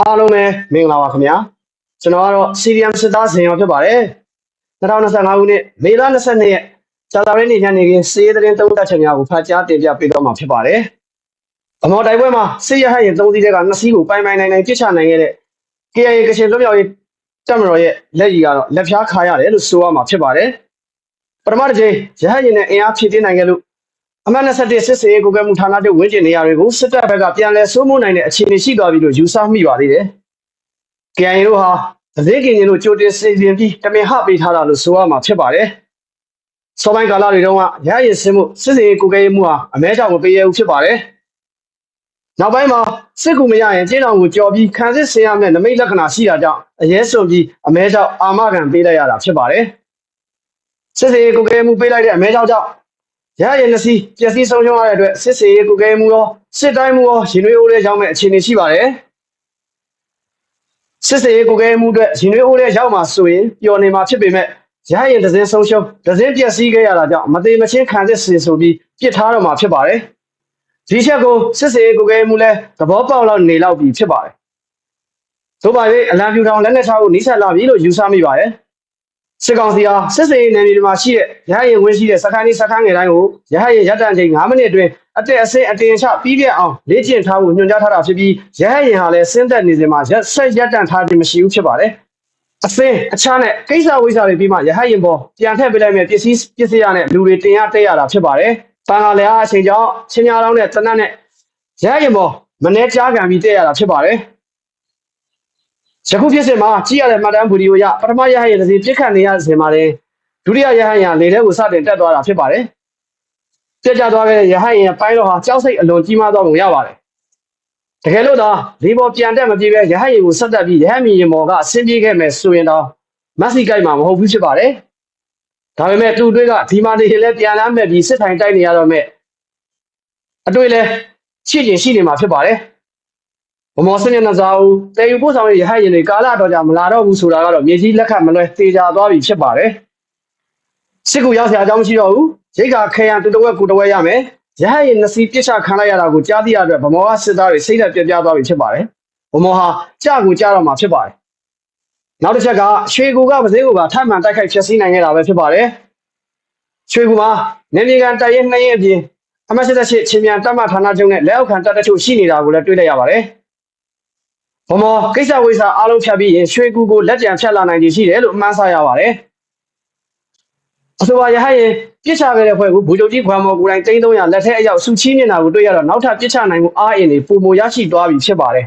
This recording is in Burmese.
အားလုံးပဲမင်္ဂလာပါခင်ဗျာကျွန်တော်ကတော့ CDM စစ်သားဇင်ရောဖြစ်ပါတယ်2025ခုနှစ်မေလ22ရက်ဇာတာရင်းနေညနေခင်းစီးရဲသတင်းသုံးသပ်ချက်များကိုဖတ်ကြားတင်ပြပေးတော့မှာဖြစ်ပါတယ်အမော်တိုက်ပွဲမှာစစ်ရဟတ်ရင်သုံးစီးတဲ့ကနှစ်စီးကိုပိုင်ပိုင်နိုင်နိုင်ပြစ်ချနိုင်ခဲ့တဲ့ KIA ကချင်လွတ်မြောက်ရေးတပ်မတော်ရဲ့လက်ကြီးကတော့လက်ဖျားခါရတယ်လို့ဆိုရမှာဖြစ်ပါတယ်ပထမတစ်ချိန်ရဟတ်ရင်နဲ့အင်အားဖြည့်တင်းနိုင်ခဲ့လို့ အမှတ်21စစ်စေးကိုကဲမှုဌာနချုပ်ဝင်းကျင်နေရာတွေကိုစစ်တပ်ဘက်ကပြန်လည်စိုးမိုးနိုင်တဲ့အခြေအနေရှိသွားပြီလို့ယူဆမိပါသေးတယ်။ KIA တို့ဟာသတင်းကင်ရင်တို့ကြိုတင်စီစဉ်ပြီးတမင်ဟပေးထားတာလို့ဆိုရမှာဖြစ်ပါတယ်။စောပိုင်းကာလတွေတုန်းကရရည်စင်းမှုစစ်စေးကိုကဲမှုဟာအမဲကြောင့်မပေးရဘူးဖြစ်ပါတယ်။နောက်ပိုင်းမှာစစ်ကူမရရင်ကျင်းတော်ကိုကြော်ပြီးခံစစ်ဆင်ရမယ့်နမိတ်လက္ခဏာရှိတာကြောင့်အရေးစွန်ပြီးအမဲကြောင့်အာမခံပေးလိုက်ရတာဖြစ်ပါတယ်။စစ်စေးကိုကဲမှုပေးလိုက်တဲ့အမဲကြောင့် ရရနစီပျက်စီးဆုံးရှုံးရတဲ့အတွက်စစ်စေးကုကဲမှုရောစစ်တိုင်းမှုရောရင်နွေးအိုးလေးရောက်မဲ့အခြေအနေရှိပါတယ်စစ်စေးကုကဲမှုအတွက်ရင်နွေးအိုးလေးရောက်မှာဆိုရင်ပျော်နေမှာဖြစ်ပေမဲ့ရရဒဇင်းဆုံးရှုံးဒဇင်းပျက်စီးခဲ့ရတာကြောင့်မသေးမချင်းခံစစ်စင်ဆိုပြီးပြစ်ထားတော့မှာဖြစ်ပါတယ်ဒီချက်ကိုစစ်စေးကုကဲမှုလဲသဘောပေါက်လောက်နေလောက်ပြီဖြစ်ပါတယ်သို့ပါ၍အလံပြူထောင်လက်နက်ချဖို့နှိစက်လာပြီလို့ယူဆမိပါတယ် စစ်ကောင်စီဟာစစ်စေးနယ်မြေတွေမှာရှိတဲ့ရဟရင်ဝင်းရှိတဲ့စခန်းလေးစခန်းငယ်တိုင်းကိုရဟရင်ရပ်တန့်ချိန်9မိနစ်အတွင်းအတက်အဆင့်အတင်ချပြီးပြတ်အောင်လေ့ကျင့်ထားဖို့ညွှန်ကြားထားတာဖြစ်ပြီးရဟရင်ဟာလည်းစဉ်သက်နေစဉ်မှာရက်ဆက်ရပ်တန့်ထားခြင်းမရှိဘူးဖြစ်ပါတယ်အစင်းအချားနဲ့ကိစ္စဝိစ္စတွေပြီးမှရဟရင်ပေါ်ပြန်ထည့်ပေးလိုက်မယ်ပစ္စည်းပစ္စည်းရနဲ့လူတွေတင်ရတက်ရတာဖြစ်ပါတယ်။တန်ခါလည်းအားအချိန်ကြောင့်ချင်းညာတောင်းနဲ့တနတ်နဲ့ရဟရင်ပေါ်မနှဲကြားခံပြီးတက်ရတာဖြစ်ပါတယ်။ ယခုဖြစ်စဉ်မှာကြည့်ရတဲ့မှတ်တမ်းဗီဒီယိုရပထမရဟရင်တစ်စီပြစ်ခတ်နေရစဉ်မှာလည်းဒုတိယရဟရင်လေထဲကိုစတင်တက်သွားတာဖြစ်ပါတယ်။ပြက်ကျသွားတဲ့ရဟရင်ပိုင်းတော့ဟာကြောက်စိတ်အလွန်ကြီးမားသွားပုံရပါတယ်။တကယ်လို့သာဒီပေါ်ပြန်တက်မပြေပဲရဟရင်ကိုဆက်တက်ပြီးရဟမီရင်ပေါ်ကအဆင်းပြေးခဲ့မယ်ဆိုရင်တော့မက်ဆီကိုက်မှာမဟုတ်ဘူးဖြစ်ပါတယ်။ဒါပေမဲ့သူ့တွေးကဒီမာနေလည်းပြန်လမ်းမဲ့ပြီးစစ်ထိုင်တိုက်နေရတော့မဲ့အတွေ့လဲရှိကျင်ရှိနေမှာဖြစ်ပါတယ်။ ဗမောစနစ်နဇာဦးတေယူပို့ဆောင်ရဲ့ရဟတ်ရင်တွေကာလတော့ကြာမလာတော့ဘူးဆိုတာကတော့မြေကြီးလက်ခတ်မလွဲသေချာသွားပြီဖြစ်ပါတယ်စစ်ကူရောက်စရာအကြောင်းမရှိတော့ဘူးရိတ်ကခဲရန်တူတဝက်ကူတဝက်ရမယ်ရဟတ်ရင်နစီပြစ်ချခံလိုက်ရတာကိုကြားသိရတဲ့ဗမောကစစ်သားတွေစိတ်နဲ့ပြပြသွားပြီဖြစ်ပါတယ်ဗမောဟာကြာကိုကြာတော့မှာဖြစ်ပါတယ်နောက်တစ်ချက်ကရွှေကူကပစည်းကိုပါထပ်မံတိုက်ခိုက်ဖျက်ဆီးနိုင်ခဲ့တာပဲဖြစ်ပါတယ်ရွှေကူမှာနေမြေကန်တိုက်ရင်နှင်းရင်အပြင်အမတ်စစ်စစ်ချင်းမြန်တပ်မဌာနချုပ်နဲ့လက်အောက်ခံတပ်တချို့ရှိနေတာကိုလည်းတွေ့လိုက်ရပါတယ် ဘမောကိစ္စဝိစာအားလုံးဖြတ်ပြီးရင်ရွှေကူကိုလက်ကြံဖြတ်လာနိုင်ခြေရှိတယ်လို့အမှန်းဆရပါတယ်အဆိုပါရဟရင်ပြစ်ချခဲ့တဲ့ဖွဲ့ကိုဘူဂျုံကြီးခွမ်မော်ကိုယ်တိုင်300လက်ထက်အရောက်စုချီးနေတာကိုတွေ့ရတော့နောက်ထပ်ပြစ်ချနိုင်မှုအားအင်တွေပုံမရရှိသွားပြီဖြစ်ပါတယ်